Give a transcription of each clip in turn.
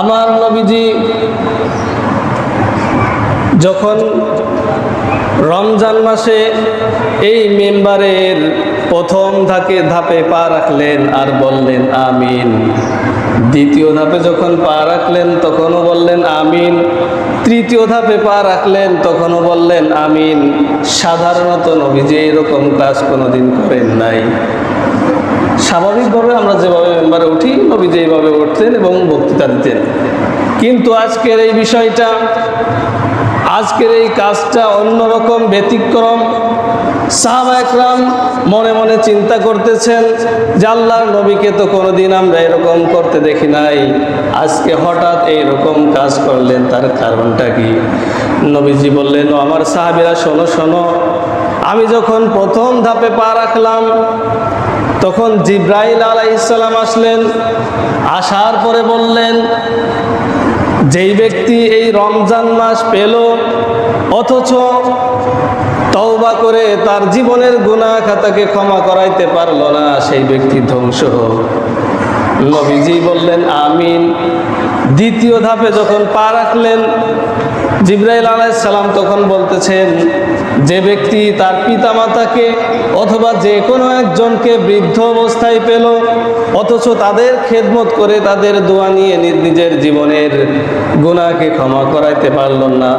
আমার নবীজি যখন রমজান মাসে এই মেম্বারের প্রথম ধাকে ধাপে পা রাখলেন আর বললেন, আমিন। দ্বিতীয় ধাপে যখন পা রাখলেন, তখনও বললেন, আমিন। তৃতীয় ধাপে পা রাখলেন, তখনও বললেন, আমিন। সাধারণত নবীজি এরকম কাজ কোনোদিন করেন নাই। স্বাভাবিকভাবে আমরা যেভাবে মেম্বারে উঠি, নবী যেভাবে উঠতেন এবং বক্তৃতা দিতেন। কিন্তু আজকের এই বিষয়টা, আজকের এই কাজটা অন্যরকম ব্যতিক্রম। সাহাবা একরাম মনে মনে চিন্তা করতেছেন যে আল্লাহর নবীকে তো কোনোদিন আমরা এরকম করতে দেখি নাই। আজকে হঠাৎ এইরকম কাজ করলেন, তার কারণটা কি? নবীজি বললেন আমার সাহাবিরা, শোনো শোনো। আমি যখন প্রথম ধাপে পা রাখলাম তখন জিব্রাইল আলাইসাল্লাম আসলেন, আসার পরে বললেন, যেই ব্যক্তি এই রমজান মাস পেল, অথচ তওবা করে তার জীবনের গুণা খাতাকে ক্ষমা করাইতে পারল না, সেই ব্যক্তি ধ্বংস হোক। নবীজি বললেন, আমিন। দ্বিতীয় ধাপে যখন পা রাখলেন, জিব্রাইল আলাইসাল্লাম তখন বলতেছেন, যে ব্যক্তি তার পিতামাতাকে অথবা যে কোনো একজনকে বৃদ্ধ অবস্থায় পেল অথচ তাদের খেদমত করে তাদের দোয়া নিয়ে নিজ নিজের জীবনের গুণাকে ক্ষমা করাইতে পারল না,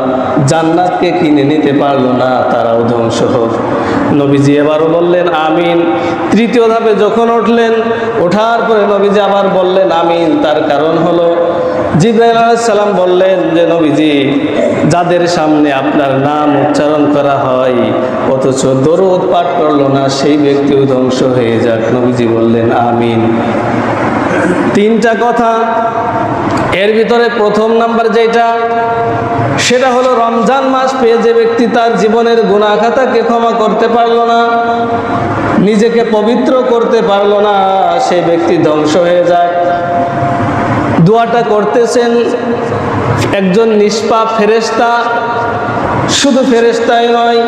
জান্নাতকে কিনে নিতে পারল না, তারাও ধ্বংস হোক। নবীজি এবারও বললেন, আমিন। তৃতীয় ধাপে যখন উঠলেন, ওঠার পরে নবীজি আবার বললেন, আমিন। তার কারণ হলো জিব্রাইল বললেন যে, নবীজি, যাদের সামনে আপনার নাম উচ্চারণ করা হয়, অথচ দরদ পাঠ করল না, সেই ব্যক্তিও ধ্বংস হয়ে যাক। নবীজি বললেন, আমিন। তিনটা কথা। এর ভিতরে প্রথম নাম্বার যেটা, সেটা হলো রমজান মাস পেয়ে যে ব্যক্তি তার জীবনের গুণাখাতাকে ক্ষমা করতে পারল না, নিজেকে পবিত্র করতে পারল না সেই ব্যক্তি ধ্বংস হয়ে যায় দোয়াটা করতেছেন, একজন নিষ্পাপ ফেরেস্তা শুধু ফেরেস্তাই নয়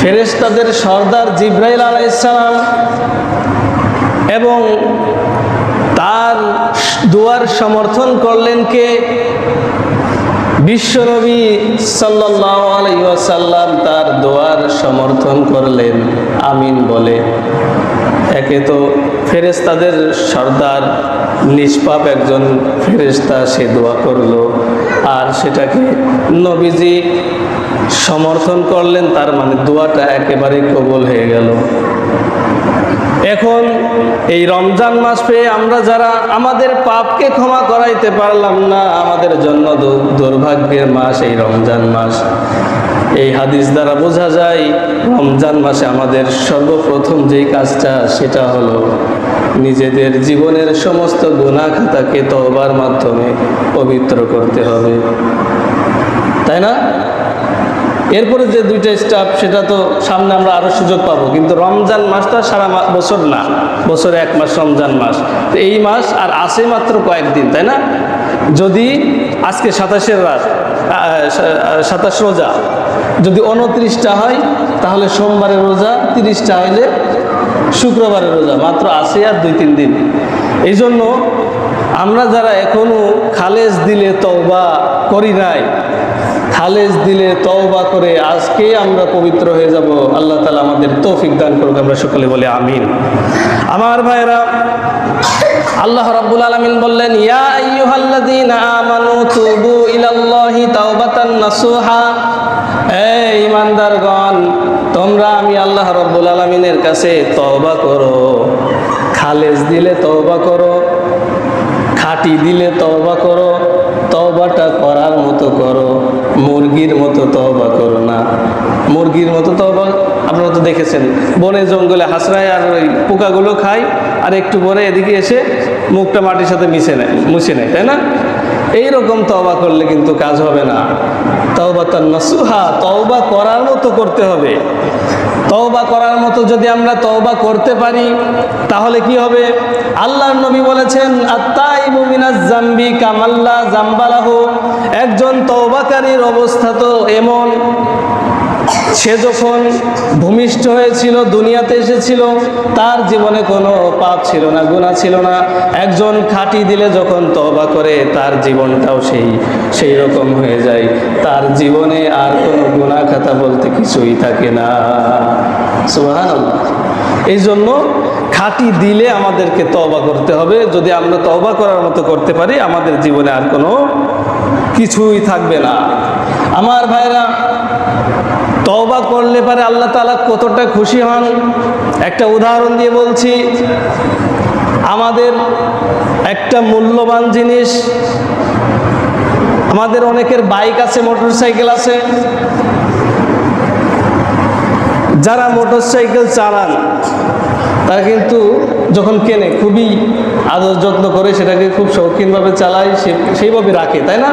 ফেরেস্তাদের সর্দার জিব্রাইল আলাইসালাম এবং তার দোয়ার সমর্থন করলেন কে? বিশ্বনবী সাল্লাহ আলাইসাল্লাম তার দোয়ার সমর্থন করলেন, আমিন বলে। একে তো ফেরেস্তাদের সর্দার, নিষ্পাপ একজন ফেরেস্তা সে দোয়া করল, আর সেটাকে নবীজি সমর্থন করলেন, তার মানে দোয়াটা একেবারে কবল হয়ে গেল। এখন এই রমজান মাস পেয়ে আমরা যারা আমাদের পাপকে ক্ষমা করাইতে পারলাম না, আমাদের জন্য দুর্ভাগ্যের মাস এই রমজান মাস। এই হাদিস দ্বারা বোঝা যায়, রমজান মাসে আমাদের সর্বপ্রথম যেই কাজটা, সেটা হলো নিজেদের জীবনের সমস্ত গুণা খাতাকে তওবার মাধ্যমে পবিত্র করতে হবে। তাই না? এরপরে যে দুইটা স্টাফ সেটা তো সামনে আমরা আরও সুযোগ পাবো। কিন্তু রমজান মাসটা সারা বছর না, বছরে এক মাস রমজান মাস। তো এই মাস আর আসে মাত্র কয়েকদিন, তাই না? যদি আজকে সাতাশের রাত সাতাশ রোজা, যদি উনত্রিশটা হয়, তাহলে সোমবারের রোজা, তিরিশটা হইলে শুক্রবারের রোজা, মাত্র আসে আর দুই, তিন দিন। এই জন্য আমরা যারা এখনও খালেজ দিলে তওবা করি নাই খালেজ দিলে তওবা করে আজকে আমরা পবিত্র হয়ে যাব। আল্লাহ তালা আমাদের তৌফিক দান করুক, আমরা সকলে বলে আমিন। আমার ভাইরা আল্লাহ রাব্বুল আলামিন বললেন, ইয়া আইয়ুহাল্লাযীনা আমানু তুবু ইলাল্লাহি তাওবাতান নাসুহা। এই ইমানদারগণ তোমরা আমি আল্লাহ রাব্বুল আলামিনের কাছে তওবা করো। খালেজ দিলে তওবা করো, খাটি দিলে তওবা করো, তওবাটা করার মতো করো। মুরগির মতো তওবা করো না। মুরগির মতো তওবা, আপনারা তো দেখেছেন, বনে জঙ্গলে হাসরায় আর ওই পোকাগুলো খায়, আর একটু পরে এদিকে এসে মুখটা মাটির সাথে মিশে নেয়, মুছে নেয়, তাই না? এইরকম তওবা করলে কিন্তু কাজ হবে না। তওবা তার নসুহা, তওবা করার মতো করতে হবে। তওবা করার মতো যদি আমরা তওবা করতে পারি, তাহলে কি হবে? আল্লাহর নবী বলেছেন আত্মাইবু মিনাজ জাম্বি কামাল্লা জাম্বালাহু। একজন তওবাকারীর অবস্থা তো এমন। সে যখন ভূমিষ্ঠ হয়েছিল, দুনিয়াতে এসেছিল, তার জীবনে কোনো পাপ ছিল না গুণা ছিল না। একজন খাঁটি দিলে যখন তবা করে, তার জীবনটাও সেই সেই রকম হয়ে যায়। তার জীবনে আর কোনো গুণা খাতা বলতে কিছুই থাকে না। সুবাহান এই জন্য খাঁটি দিলে আমাদেরকে তবা করতে হবে। যদি আমরা তবা করার মতো করতে পারি, আমাদের জীবনে আর কোনো কিছুই থাকবে না। আমার ভাইরা, তওবা করলে পারে আল্লাহ তালা কতটা খুশি হন। একটা উদাহরণ দিয়ে বলছি, আমাদের একটা মূল্যবান জিনিস, আমাদের অনেকের বাইক আছে মোটর সাইকেল আছে। যারা মোটর সাইকেল চালান তারা কিন্তু যখন কেনে, খুবই আদর যত্ন করে সেটাকে খুব শৌখিনভাবে চালায়, সে- সেইভাবে রাখে, তাই না?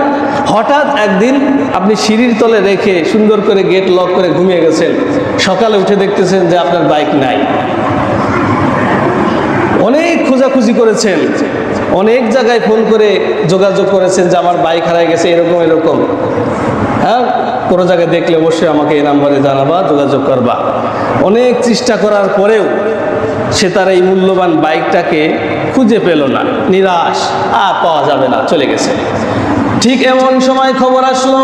হঠাৎ একদিন আপনি সিঁড়ির তলে রেখে সুন্দর করে গেট লক করে ঘুমিয়ে গেছেন। সকালে উঠে দেখতেছেন যে আপনার বাইক নাই। অনেক খোঁজাখুঁজি করেছেন। অনেক জায়গায় ফোন করে যোগাযোগ করেছেন যে আমার বাইক হারাই গেছে, এরকম এরকম। হ্যাঁ? কোনো জায়গায় দেখলে অবশ্যই আমাকে এই নাম্বারে জানাবা, যোগাযোগ করবা। অনেক চেষ্টা করার পরেও সে তার এই মূল্যবান বাইকটাকে খুঁজে পেল না। নিরাশ, আর পাওয়া যাবে না, চলে গেছে। ঠিক এমন সময় খবর আসলো,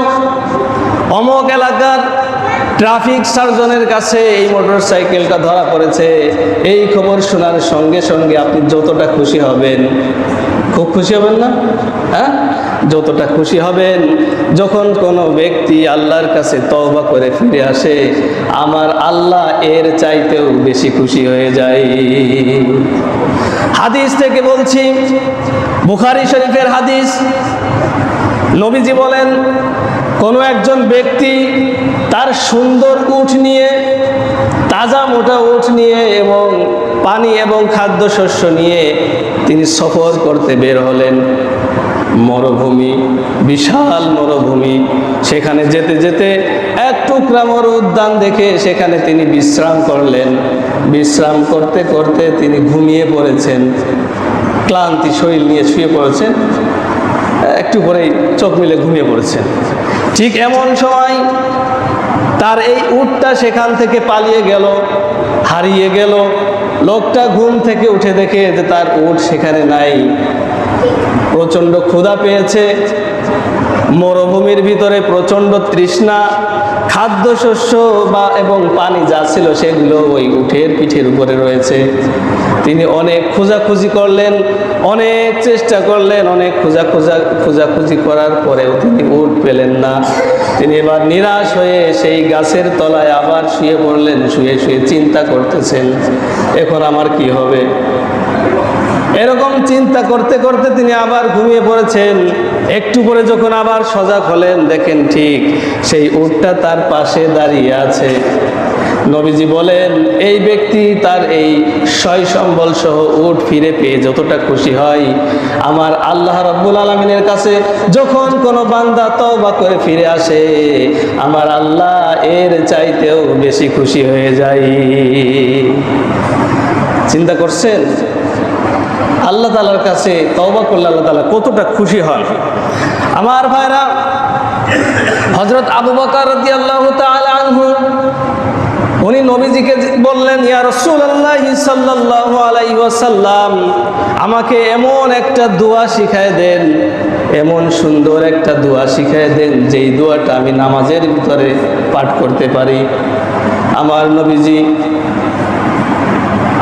অমক এলাকার ট্রাফিক সার্জনের কাছে এই মোটর সাইকেলটা ধরা পড়েছে। এই খবর শোনার সঙ্গে সঙ্গে আপনি যতটা খুশি হবেন। খুব খুশি হবেন না? হ্যাঁ? যতটা খুশি হবেন, যখন কোনো ব্যক্তি আল্লাহর কাছে তওবা করে ফিরে আসে, আমার আল্লাহ এর চাইতেও বেশি খুশি হয়ে যায়। হাদিস থেকে বলছি, বুখারি শরীফের হাদিস, নবীজি বলেন, কোনো একজন ব্যক্তি তার সুন্দর উঠ নিয়ে, তাজা মোটা উঠ নিয়ে এবং পানি এবং খাদ্যশস্য নিয়ে তিনি সফর করতে বের হলেন মরুভূমি, বিশাল মরুভূমি। সেখানে যেতে যেতে এক টুকরা মরু উদ্যান দেখে সেখানে তিনি বিশ্রাম করলেন। বিশ্রাম করতে করতে তিনি ঘুমিয়ে পড়েছেন। ক্লান্তি শরীর নিয়ে শুয়ে পড়েছেন। একটু পরেই চোখ মিলে ঘুমিয়ে পড়েছেন। ঠিক এমন সময় তার এই উটটা সেখান থেকে পালিয়ে গেল, হারিয়ে গেল। লোকটা ঘুম থেকে উঠে দেখে যে তার ওট সেখানে নাই। প্রচণ্ড ক্ষুধা পেয়েছে। মরুভূমির ভিতরে প্রচণ্ড তৃষ্ণা। খাদ্যশস্য বা এবং পানি যা ছিল সেগুলো ওই উঠের পিঠের উপরে রয়েছে। তিনি অনেক খোঁজাখুঁজি করলেন, অনেক চেষ্টা করলেন, অনেক খোঁজা খোঁজা, খোঁজাখুঁজি করার পরেও তিনি উঠ পেলেন না। তিনি এবার নিরাশ হয়ে সেই গাছের তলায় আবার শুয়ে পড়লেন, শুয়ে শুয়ে চিন্তা করতেছেন, এখন আমার কি হবে? এরকম চিন্তা করতে করতে তিনি আবার ঘুমিয়ে পড়েছেন। একটু পরে যখন আবার সজাগ হলেন, দেখেন ঠিক সেই উটটা তার পাশে দাঁড়িয়ে আছে। নবীজি বলেন, এই ব্যক্তি তার এই সয় সম্বল সহ উঠ ফিরে পেয়ে যতটা খুশি হয়, আমার আল্লাহ রব্বুল আলমিনের কাছে যখন কোনো বান্দা তওবা করে ফিরে আসে, আমার আল্লাহ এর চাইতেও বেশি খুশি হয়ে যায়। চিন্তা করছেন? আল্লাহ তালার কাছে তওবা করলে আল্লাহ তালা কতটা খুশি হন? আমার ভাইরা হজরত আবু বকর আল্লাহ উনি নবীজিকে বললেন আলাই ওয়াসাল্লাম, আমাকে এমন একটা দোয়া শিখায় দেন, এমন সুন্দর একটা দোয়া শিখায় দেন, যেই দোয়াটা আমি নামাজের ভিতরে পাঠ করতে পারি। আমার নবীজি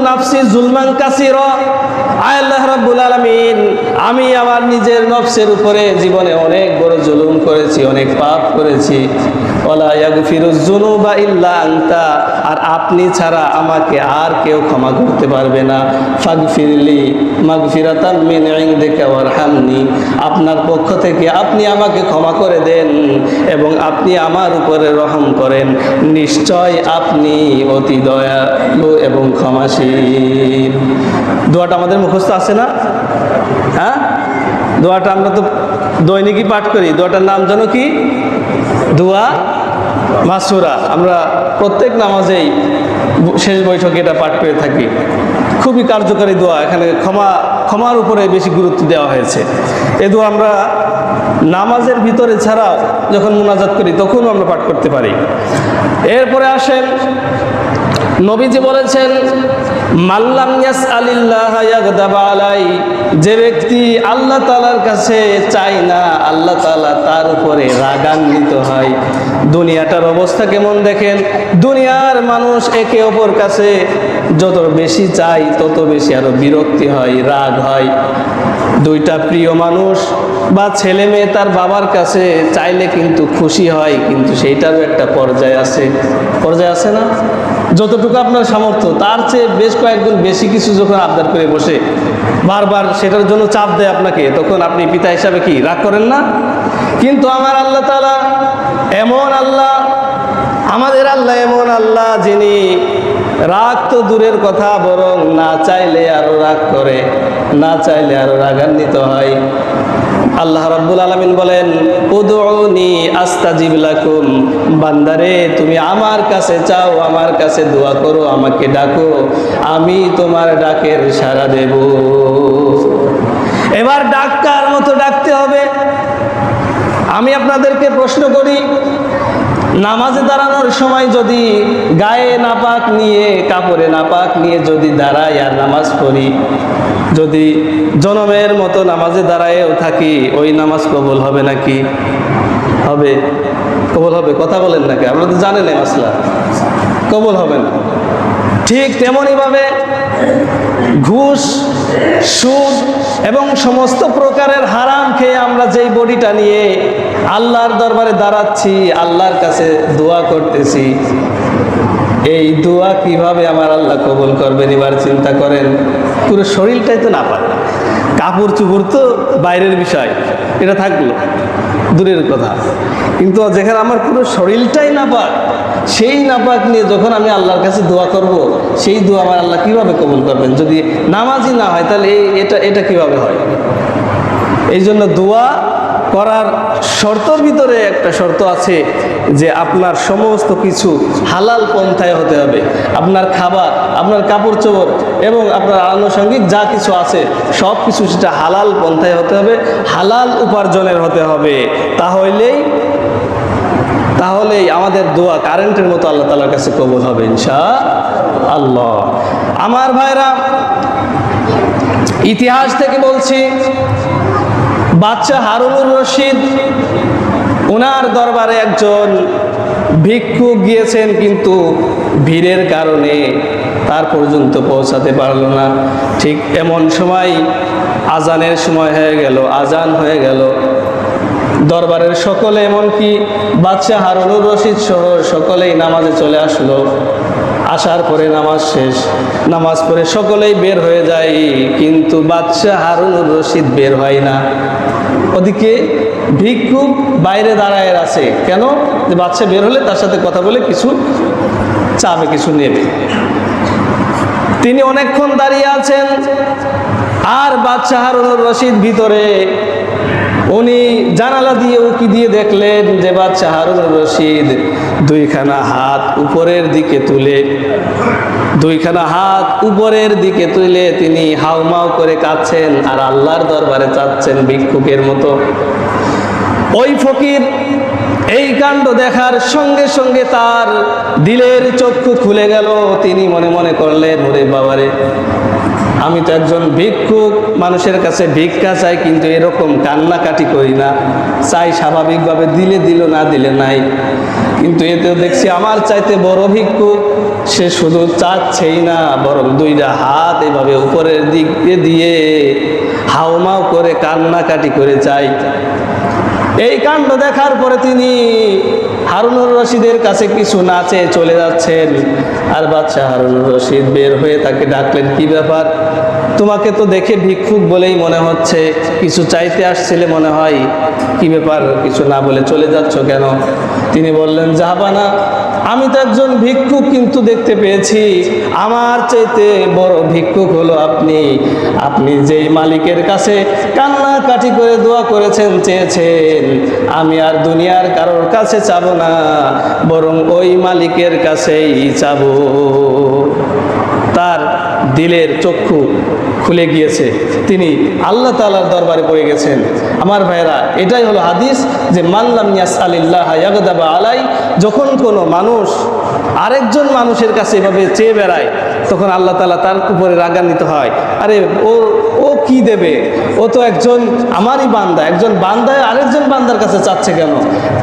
নাফসি আমি আমার নিজের নফসের উপরে জীবনে অনেক বড় জুলুম করেছি, অনেক পাপ করেছি। ইল্লা আর আপনি ছাড়া আমাকে আর কেউ ক্ষমা করতে পারবে না। আপনার পক্ষ থেকে আপনি আমাকে ক্ষমা করে দেন এবং আপনি আমার উপরে রহম করেন। নিশ্চয় আপনি অতি দয়া দয়ালু এবং ক্ষমাশীল দোয়াটা আমাদের মুখস্থ আছে না? হ্যাঁ? দোয়াটা আমরা তো দৈনিকই পাঠ করি। দোয়াটার নাম যেন কি? দোয়া মাসুরা। আমরা প্রত্যেক নামাজেই শেষ বৈঠকে এটা পাঠ করে থাকি। খুবই কার্যকারী দোয়া। এখানে ক্ষমা, ক্ষমার উপরে বেশি গুরুত্ব দেওয়া হয়েছে। এ দোয়া আমরা নামাজের ভিতরে ছাড়াও যখন মোনাজাত করি, তখনও আমরা পাঠ করতে পারি। এরপরে আসেন নবীজি বলেছেন মাল্লাম ইয়াস আলিল্লাহ আলাই যে ব্যক্তি আল্লাহ তালার কাছে চায় না, আল্লাহ তালা তার উপরে রাগান্বিত হয়। দুনিয়াটার অবস্থা কেমন দেখেন? দুনিয়ার মানুষ একে অপর কাছে যত বেশি চাই তত বেশি আরও বিরক্তি হয়, রাগ হয়। দুইটা প্রিয় মানুষ বা ছেলে মেয়ে তার বাবার কাছে চাইলে কিন্তু খুশি হয়, কিন্তু সেইটারও একটা পর্যায় আছে। পর্যায় আছে না? যতটুকু আপনার সামর্থ্য, তার চেয়ে বেশ কয়েকজন বেশি কিছু যখন আবদার করে বসে, বারবার সেটার জন্য চাপ দেয় আপনাকে, তখন আপনি পিতা হিসাবে কি রাগ করেন না? কিন্তু আমার আল্লাহ তালা এমন আল্লাহ, আমাদের আল্লাহ এমন আল্লাহ যিনি রাগ তো দূরের কথা, বরং না চাইলে আরও রাগ করে, না চাইলে আরও রাগান্বিত হয়। আল্লাহ রাব্বুল আলামিন বলেন, উদউনি আস্তাজিব লাকুম। বান্দারে, তুমি আমার কাছে চাও, আমার কাছে দোয়া করো, আমাকে ডাকো, আমি তোমার ডাকের সাড়া দেব। এবার ডাক্তার মতো ডাকতে হবে? আমি আপনাদেরকে প্রশ্ন করি নামাজে দাঁড়ানোর সময় যদি গায়ে নাপাক নিয়ে, কাপড়ে নাপাক নিয়ে যদি দাঁড়াই আর নামাজ পড়ি, যদি জনমের মতো নামাজে দাঁড়ায়ও থাকি, ওই নামাজ কবুল হবে নাকি? হবে। কবুল হবে, কথা বলেন নাকি আপনারা তো জানেন এই মাসলা। কবুল হবে না। ঠিক তেমনইভাবে ঘুষ, সুদ এবং সমস্ত প্রকারের হারাম খেয়ে আমরা যেই বডিটা নিয়ে আল্লাহর দরবারে দাঁড়াচ্ছি, আল্লাহর কাছে দোয়া করতেছি, এই দোয়া কীভাবে আমার আল্লাহ কবুল করবেন এবার চিন্তা করেন। পুরো শরীরটাই তো না পায় কাপড় চুপড় তো বাইরের বিষয়, এটা থাকল, দূরের কথা। কিন্তু যেখানে আমার পুরো শরীরটাই না পাক সেই নাপাক নিয়ে যখন আমি আল্লাহর কাছে দোয়া করব, সেই দোয়া আমার আল্লাহ কীভাবে কবুল করবেন? যদি নামাজই না হয়, তাহলে এই এটা এটা কীভাবে হয়? এই জন্য দোয়া করার শর্তর ভিতরে একটা শর্ত আছে যে আপনার সমস্ত কিছু হালাল পন্থায় হতে হবে। আপনার খাবার, আপনার কাপড় চোপড় এবং আপনার আনুষঙ্গিক যা কিছু আছে, সব কিছু সেটা হালাল পন্থায় হতে হবে, হালাল উপার্জনের হতে হবে। তাহলেই তাহলেই আমাদের দোয়া কারেন্টের মতো আল্লাহ তালার কাছে কবুল হবে ইনশা আল্লাহ আমার ভাইরা, ইতিহাস থেকে বলছি বাচ্চা হারুনুর রশিদ ওনার দরবারে একজন ভিক্ষুক গিয়েছেন কিন্তু ভিড়ের কারণে তার পর্যন্ত পৌঁছাতে পারল না। ঠিক এমন সময় আজানের সময় হয়ে গেল, আজান হয়ে গেল। দরবারের সকলে এমনকি বাদশাহ হারুনুর রশিদ সহ সকলেই নামাজে চলে আসলো। আসার পরে নামাজ শেষ। নামাজ পড়ে সকলেই বের হয়ে যায়, কিন্তু বাদশাহ হারুনুর রশিদ বের হয় না। ওদিকে ভিক্ষুক বাইরে দাঁড়ায় আছে। কেন? যে বাচ্চা বের হলে তার সাথে কথা বলে কিছু চাবে, কিছু নেবে। তিনি অনেকক্ষণ দাঁড়িয়ে আছেন, আর বাদশাহ হারুনুর রশিদ ভিতরে উনি জানালা দিয়ে উকি দিয়ে দেখলেন যে বাদশাহ হারুনুর রশিদ দুইখানা হাত উপরের দিকে তুলে, দুইখানা হাত উপরের দিকে তুলে তিনি হাউমাউ করে কাঁদছেন আর আল্লাহর দরবারে চাচ্ছেন ভিক্ষুকের মতো। ওই ফকির এই কাণ্ড দেখার সঙ্গে সঙ্গে তার দিলের চক্ষু খুলে গেল। তিনি মনে মনে করলেন, ওরে বাবারে আমি তো একজন ভিক্ষুক, মানুষের কাছে ভিক্ষা চাই, কিন্তু এরকম কান্নাকাটি করি না। চাই স্বাভাবিকভাবে দিলে দিল, না দিলে নাই। কিন্তু এতে দেখছি আমার চাইতে বড় ভিক্ষুক, সে শুধু চাচ্ছেই না, বরং দুইটা হাত এভাবে উপরের দিকে দিয়ে হাওমাও করে কান্নাকাটি করে চাই। এই কাণ্ড দেখার পরে তিনি হারুনুর রশিদের কাছে কিছু নাচে চলে যাচ্ছেন। আর বাচ্চা হারুনুর রশিদ বের হয়ে তাকে ডাকলেন, কি ব্যাপার? তোমাকে তো দেখে ভিক্ষুক বলেই মনে হচ্ছে। কিছু চাইতে আসছিলে মনে হয়। কি ব্যাপার, কিছু না বলে চলে যাচ্ছ কেন? তিনি বললেন যাবানা আমি তো একজন ভিক্ষুক কিন্তু দেখতে পেয়েছি। আমার চাইতে বড় ভিক্ষুক হলো আপনি। আপনি যেই মালিকের কাছে কান্নাকাটি করে দোয়া করেছেন, চেয়েছেন, আমি আর দুনিয়ার কারোর কাছে চাবো না, বরং ওই মালিকের কাছেই চাবো। তার দিলের চক্ষু খুলে গিয়েছে। তিনি আল্লাহ তালার দরবারে পড়ে গেছেন। আমার ভাইরা এটাই হলো হাদিস যে মাল্লাম ইয়াস আলিল্লাহ ইয়াগদাবা আলাই, যখন কোনো মানুষ আরেকজন মানুষের কাছে এভাবে চেয়ে বেড়ায়, তখন আল্লাহ তালা তার উপরে রাগান্বিত হয়। আরে ও কি দেবে? ও তো একজন আমারই বান্দা, একজন বান্দায় আরেকজন বান্দার কাছে চাচ্ছে কেন?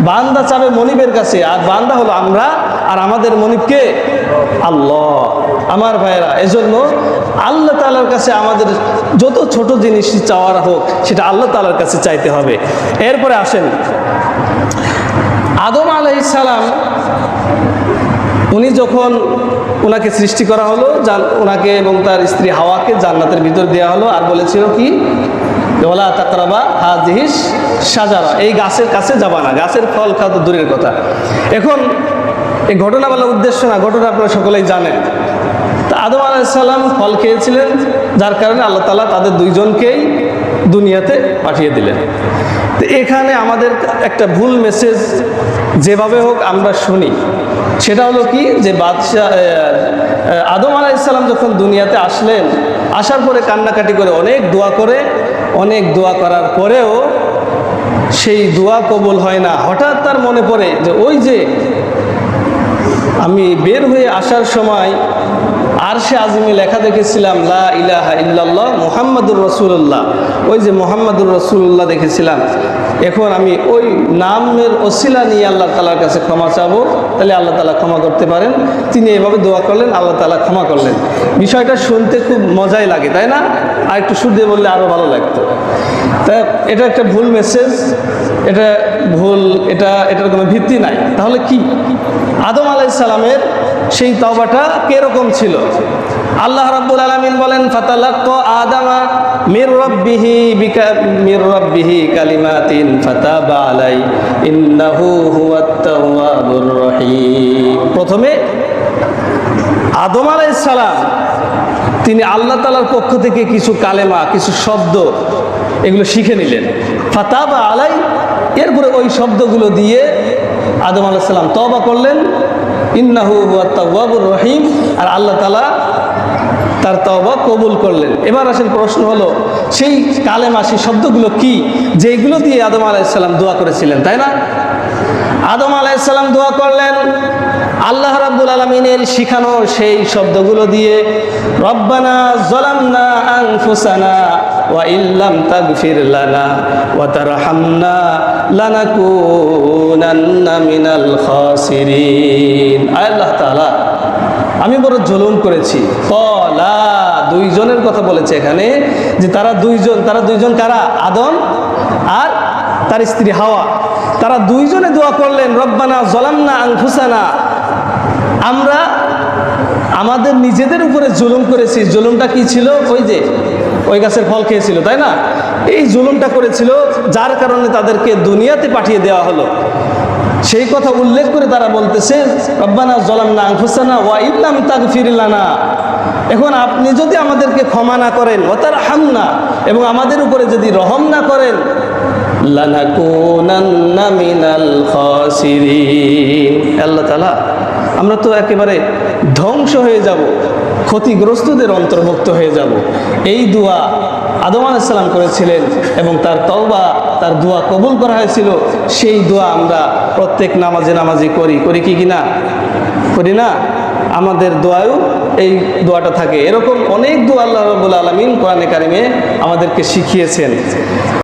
বান্দা চাবে মনিবের কাছে, আর বান্দা হলো আমরা আর আমাদের মনিবকে আল্লাহ। আমার ভাইয়েরা, এজন্য আল্লাহ তালার কাছে আমাদের যত ছোট জিনিস চাওয়ার হোক, সেটা আল্লাহ তালার কাছে চাইতে হবে। এরপরে আসেন। আদম আলাইসালাম উনি যখন ওনাকে সৃষ্টি করা হলো জান- ওনাকে এবং তার স্ত্রী হাওয়াকে জান্নাতের ভিতর দেওয়া হলো আর বলেছিল কি ওলা তাকরাবা হাজিহিস সাজারা এই গাছের কাছে যাবা না, গাছের ফল খাওয়া তো দূরের কথা। এখন, এই ঘটনা বলার উদ্দেশ্য না, ঘটনা আপনারা সকলেই জানেন। তা আদম আলাইসাল্লাম ফল খেয়েছিলেন, যার কারণে আল্লাহ তালা তাদের দুইজনকেই দুনিয়াতে পাঠিয়ে দিলেন। তো এখানে আমাদের একটা ভুল মেসেজ যেভাবে হোক আমরা শুনি। সেটা হলো কি? যে বাদশাহ আদম আলাইসাল্লাম যখন দুনিয়াতে আসলেন, আসার পরে কান্নাকাটি করে অনেক দোয়া করে, অনেক দোয়া করার পরেও সেই দোয়া কবুল হয় না। হঠাৎ তার মনে পড়ে যে ওই যে আমি বের হয়ে আসার সময় আর সে আজমি লেখা দেখেছিলাম, লা ইলাহা ইল্লাল্লাহ মোহাম্মদুর রসুল্লাহ ওই যে মোহাম্মদুর রসুল্লাহ দেখেছিলাম। এখন আমি ওই নামের অসিলা নিয়ে আল্লাহ তালার কাছে ক্ষমা চাবো। তাহলে আল্লাহ তালা ক্ষমা করতে পারেন। তিনি এভাবে দোয়া করলেন, আল্লাহ তালা ক্ষমা করলেন। বিষয়টা শুনতে খুব মজাই লাগে, তাই না? আর একটু সুর দিয়ে বললে আরও ভালো লাগতো। তা এটা একটা ভুল মেসেজ এটা ভুল, এটা, এটার কোনো ভিত্তি নাই। তাহলে কি? আদম আলাইসালামের সেই তবাটা কীরকম ছিল? আল্লাহ রাব্বুল আলামিন বলেন, ফাতালাক্ক আদামা মির রাব্বিহি বিকা, মির রাব্বিহি কালিমাতিন ফাতাবা আলাই, ইন্নাহু হুয়াত তাওয়াবুর রহিম। প্রথমে, আদম আলাইহিস সালাম, তিনি আল্লাহ তালার পক্ষ থেকে কিছু কালেমা, কিছু শব্দ এগুলো শিখে নিলেন। ফাতাবা আলাই এরপরে ওই শব্দগুলো দিয়ে আদম আলাহ সাল্লাম তবা করলেন। ইন্নাহু রহিম। আর আল্লাহ তালা তার তবা কবুল করলেন। এবার আসেন প্রশ্ন হলো, সেই কালেমা, সেই শব্দগুলো কি যেগুলো দিয়ে আদম আলাইসাল্লাম দোয়া করেছিলেন, তাই না? আদম আলাইসাল্লাম দোয়া করলেন, আল্লাহ রাব্বুল আলমিনের শিখানো সেই শব্দগুলো দিয়ে, রব্বানা জলামনা আনফুসানা ওয়া ইল্লাম তাগফির লানা ওয়া তারহামনা লানাকুনান্না মিনাল খাসিরিন। আল্লাহ তাআলা, আমি বড় জুলুম করেছি। কলা, দুইজনের কথা বলেছে এখানে যে তারা দুইজন তারা দুইজন কারা? আদম আর তার স্ত্রী হাওয়া। তারা দুইজনে দোয়া করলেন, রব্বানা জলামনা আংফুসানা আমরা আমাদের নিজেদের উপরে জুলুম করেছি। জুলুমটা কি ছিল? ওই যে ওই গাছের ফল খেয়েছিল, তাই না? এই জুলুমটা করেছিল, যার কারণে তাদেরকে দুনিয়াতে পাঠিয়ে দেওয়া হলো। সেই কথা উল্লেখ করে তারা বলতেছে, রব্বানা জলামনা আংফুসানা ওয়া ইল্লাম তাগফিরলানা এখন আপনি যদি আমাদেরকে ক্ষমা না করেন ও তার হামনা এবং আমাদের উপরে যদি রহম না করেন আল্লাহ তাআলা, আমরা তো একেবারে ধ্বংস হয়ে যাব। ক্ষতিগ্রস্তদের অন্তর্ভুক্ত হয়ে যাব। এই দোয়া আদম আলাইসাল্লাম করেছিলেন এবং তার তওবা, তার দোয়া কবুল করা হয়েছিল। সেই দোয়া আমরা প্রত্যেক নামাজে নামাজি করি। করি কি কিনা? করি না? আমাদের দোয়ায়ও এই দোয়াটা থাকে। এরকম অনেক দোয়া আল্লাহ রবুল আলমিন কোরআনে কারিমে আমাদেরকে শিখিয়েছেন।